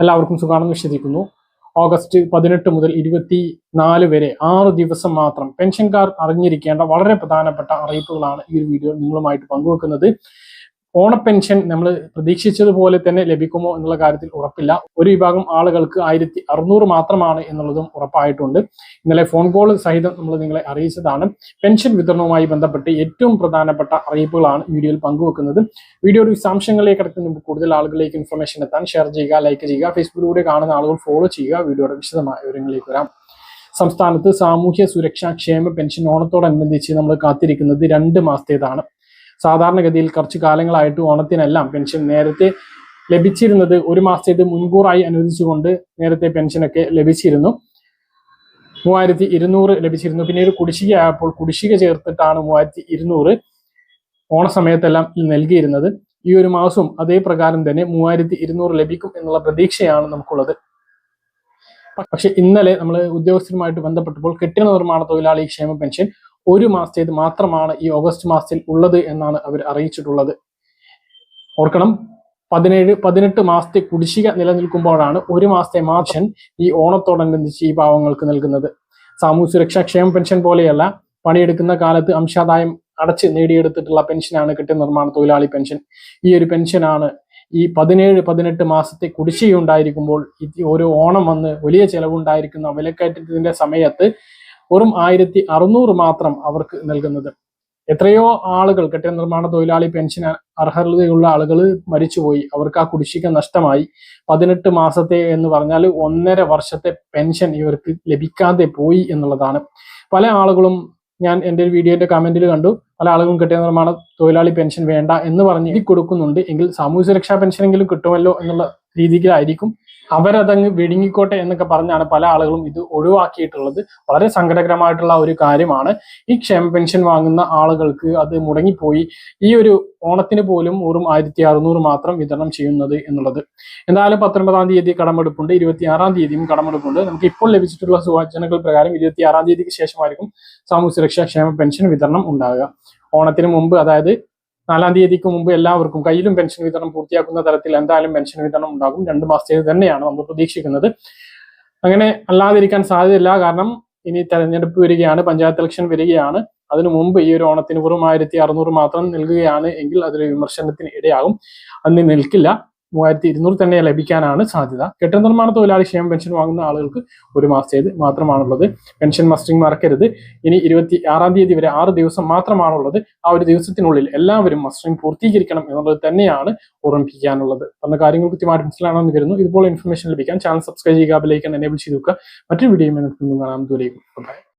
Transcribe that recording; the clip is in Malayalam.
എല്ലാവർക്കും സുഖമാണെന്ന് വിശ്വസിക്കുന്നു. ഓഗസ്റ്റ് പതിനെട്ട് മുതൽ ഇരുപത്തി നാല് വരെ ആറ് ദിവസം മാത്രം പെൻഷൻകാർ അറിഞ്ഞിരിക്കേണ്ട വളരെ പ്രധാനപ്പെട്ട അറിയിപ്പുകളാണ് ഈ ഒരു വീഡിയോ നിങ്ങളുമായിട്ട് പങ്കുവെക്കുന്നത്. ഓണപ്പെൻഷൻ നമ്മൾ പ്രതീക്ഷിച്ചതുപോലെ തന്നെ ലഭിക്കുമോ എന്നുള്ള കാര്യത്തിൽ ഉറപ്പില്ല. ഒരു വിഭാഗം ആളുകൾക്ക് ആയിരത്തി അറുന്നൂറ് മാത്രമാണ് എന്നുള്ളതും ഉറപ്പായിട്ടുണ്ട്. ഇന്നലെ ഫോൺ കോൾ സഹിതം നമ്മൾ നിങ്ങളെ അറിയിച്ചതാണ്. പെൻഷൻ വിതരണവുമായി ബന്ധപ്പെട്ട് ഏറ്റവും പ്രധാനപ്പെട്ട അറിയിപ്പുകളാണ് വീഡിയോയിൽ പങ്കുവെക്കുന്നത്. വീഡിയോയുടെ വിശദാംശങ്ങളിലേക്ക് കിടക്കുന്ന കൂടുതൽ ആളുകളിലേക്ക് ഇൻഫർമേഷൻ എത്താൻ ഷെയർ ചെയ്യുക ലൈക്ക് ചെയ്യുക ഫേസ്ബുക്കിലൂടെ കാണുന്ന ആളുകൾ ഫോളോ ചെയ്യുക. വീഡിയോയുടെ വിശദമായ വിവരങ്ങളിലേക്ക് വരാം. സംസ്ഥാനത്ത് സാമൂഹ്യ സുരക്ഷാ ക്ഷേമ പെൻഷൻ ഓണത്തോടനുബന്ധിച്ച് നമ്മൾ കാത്തിരിക്കുന്നത് രണ്ട് മാസത്തേതാണ്. സാധാരണഗതിയിൽ കുറച്ച് കാലങ്ങളായിട്ട് ഓണത്തിനെല്ലാം പെൻഷൻ നേരത്തെ ലഭിച്ചിരുന്നത് ഒരു മാസത്തേത് മുൻകൂറായി അനുവദിച്ചുകൊണ്ട് നേരത്തെ പെൻഷനൊക്കെ ലഭിച്ചിരുന്നു. മൂവായിരത്തി ഇരുന്നൂറ് ലഭിച്ചിരുന്നു. പിന്നീട് കുടിശ്ശിക ആയപ്പോൾ കുടിശ്ശിക ചേർത്തിട്ടാണ് മൂവായിരത്തി ഇരുന്നൂറ് ഓണസമയത്തെല്ലാം നൽകിയിരുന്നത്. ഈ ഒരു മാസവും അതേ പ്രകാരം തന്നെ മൂവായിരത്തി ഇരുന്നൂറ് ലഭിക്കും എന്നുള്ള പ്രതീക്ഷയാണ് നമുക്കുള്ളത്. പക്ഷെ ഇന്നലെ നമ്മൾ ഉദ്യോഗസ്ഥരുമായിട്ട് ബന്ധപ്പെട്ടപ്പോൾ കെട്ടിട നിർമ്മാണ തൊഴിലാളി ക്ഷേമ പെൻഷൻ ഒരു മാസത്തേത് മാത്രമാണ് ഈ ഓഗസ്റ്റ് മാസത്തിൽ ഉള്ളത് എന്നാണ് അവർ അറിയിച്ചിട്ടുള്ളത്. ഓർക്കണം പതിനേഴ് പതിനെട്ട് മാസത്തെ കുടിശ്ശിക നിലനിൽക്കുമ്പോഴാണ് ഒരു മാസത്തെ മാർഷൻ ഈ ഓണത്തോടനുബന്ധിച്ച് ഈ പാവങ്ങൾക്ക് നൽകുന്നത്. സാമൂഹ്യ സുരക്ഷാ ക്ഷേമ പെൻഷൻ പോലെയല്ല പണിയെടുക്കുന്ന കാലത്ത് അംശാദായം അടച്ച് നേടിയെടുത്തിട്ടുള്ള പെൻഷനാണ് കെട്ടിട നിർമ്മാണ തൊഴിലാളി പെൻഷൻ. ഈ ഒരു പെൻഷനാണ് ഈ പതിനേഴ് പതിനെട്ട് മാസത്തെ കുടിശ്ശിക ഉണ്ടായിരിക്കുമ്പോൾ ഓരോ ഓണം വന്ന് വലിയ ചെലവുണ്ടായിരിക്കുന്ന വിലക്കയറ്റത്തിന്റെ സമയത്ത് വെറും ആയിരത്തി അറുന്നൂറ് മാത്രം അവർക്ക് നൽകുന്നത്. എത്രയോ ആളുകൾ കെട്ടിട നിർമ്മാണ തൊഴിലാളി പെൻഷൻ അർഹതയുള്ള ആളുകൾ മരിച്ചുപോയി. അവർക്ക് ആ കുടിശ്ശിക നഷ്ടമായി. പതിനെട്ട് മാസത്തെ എന്ന് പറഞ്ഞാൽ ഒന്നര വർഷത്തെ പെൻഷൻ ഇവർക്ക് ലഭിക്കാതെ പോയി എന്നുള്ളതാണ്. പല ആളുകളും ഞാൻ എന്റെ ഒരു വീഡിയോന്റെ കമന്റിൽ കണ്ടു. പല ആളുകളും കെട്ടിട നിർമ്മാണ തൊഴിലാളി പെൻഷൻ വേണ്ട എന്ന് പറഞ്ഞ് കൊടുക്കുന്നുണ്ട്. എങ്കിൽ സാമൂഹ്യ സുരക്ഷാ പെൻഷനെങ്കിലും കിട്ടുമല്ലോ എന്നുള്ള രീതിയിലായിരിക്കും അവരതങ്ങ് വിഴുങ്ങിക്കോട്ടെ എന്നൊക്കെ പറഞ്ഞാണ് പല ആളുകളും ഇത് ഒഴിവാക്കിയിട്ടുള്ളത്. വളരെ സങ്കടകരമായിട്ടുള്ള ഒരു കാര്യമാണ്. ഈ ക്ഷേമ പെൻഷൻ വാങ്ങുന്ന ആളുകൾക്ക് അത് മുടങ്ങിപ്പോയി. ഈ ഒരു ഓണത്തിന് പോലും വെറും ആയിരത്തി അറുന്നൂറ് മാത്രം വിതരണം ചെയ്യുന്നത് എന്നുള്ളത്. എന്തായാലും പത്തൊൻപതാം തീയതി കടമെടുപ്പുണ്ട്. ഇരുപത്തിയാറാം തീയതിയും കടമെടുപ്പുണ്ട്. നമുക്ക് ഇപ്പോൾ ലഭിച്ചിട്ടുള്ള സൂചനകൾ പ്രകാരം ഇരുപത്തിയാറാം തീയതിക്ക് ശേഷമായിരിക്കും സാമൂഹ്യ സുരക്ഷാ ക്ഷേമ പെൻഷൻ വിതരണം ഉണ്ടാകുക ഓണത്തിന് മുമ്പ് അതായത് നാലാം തീയതിക്ക് മുമ്പ് എല്ലാവർക്കും കയ്യിലും പെൻഷൻ വിതരണം പൂർത്തിയാക്കുന്ന തരത്തിൽ എന്തായാലും പെൻഷൻ വിതരണം ഉണ്ടാകും. രണ്ട് മാസത്തേക്ക് തന്നെയാണ് നമ്മൾ പ്രതീക്ഷിക്കുന്നത്. അങ്ങനെ അല്ലാതിരിക്കാൻ സാധ്യതയില്ല. കാരണം ഇനി തെരഞ്ഞെടുപ്പ് വരികയാണ് പഞ്ചായത്ത് ഇലക്ഷൻ വരികയാണ്. അതിനു മുമ്പ് ഈ ഒരു ഓണത്തിന് വെറും ആയിരത്തി അറുന്നൂറ് മാത്രം നൽകുകയാണ് എങ്കിൽ അതൊരു വിമർശനത്തിന് ഇടയാകും. അന്ന് നിൽക്കില്ല. മൂവായിരത്തി ഇരുന്നൂറ് തന്നെ ലഭിക്കാനാണ് സാധ്യത. കെട്ടിട നിർമ്മാണ തൊഴിലാളി ക്ഷേമ പെൻഷൻ വാങ്ങുന്ന ആളുകൾക്ക് ഒരു മാസത്തേത് മാത്രമാണുള്ളത്. പെൻഷൻ മസ്റ്റിംഗ് മറക്കരുത്. ഇനി ഇരുപത്തി ആറാം തീയതി വരെ ആറ് ദിവസം മാത്രമാണുള്ളത്. ആ ഒരു ദിവസത്തിനുള്ളിൽ എല്ലാവരും മസ്റ്ററിംഗ് പൂർത്തീകരിക്കണം എന്നുള്ളത് തന്നെയാണ് ഓർമ്മിപ്പിക്കാനുള്ളത്. പറഞ്ഞ കാര്യങ്ങൾ കൃത്യമായിട്ട് മനസ്സിലാണെന്ന് കരുതുന്നു. ഇതുപോലെ ഇൻഫർമേഷൻ ലഭിക്കാൻ ചാനൽ സബ്സ്ക്രൈബ് ചെയ്യുക ബെലൈക്കൻ എനേബിൾ ചെയ്ത് വെക്കുക മറ്റൊരു വീഡിയോ കാണാം. ദൂരേക്കും